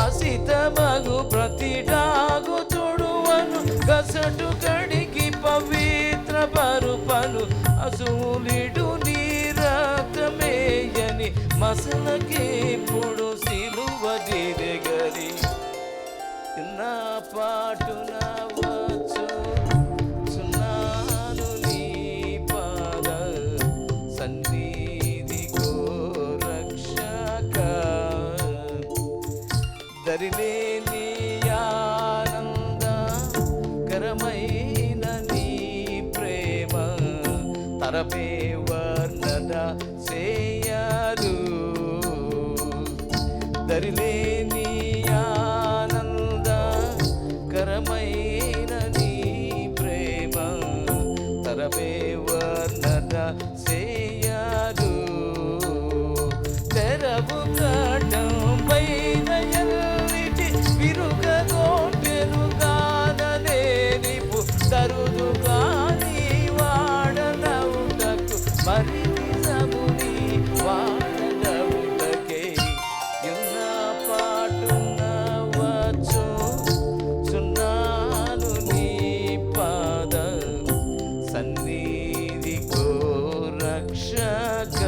అసితమగు ప్రతిడాగు తుడువను గసటు కడికి పవిత్ర పరుపను అసూలిడు నీ రక్తమేయని మసలకి ఇప్పుడు సిలువ దిగలి నా పాటున దరిలేని ఆనంద కరమైన నీ ప్రేమ తరపే వర్ణన చేయరు దరిలేని ఆనంద కరమైన నీ ప్రేమ తరపే వర్ణన ఇదిగో రక్షక.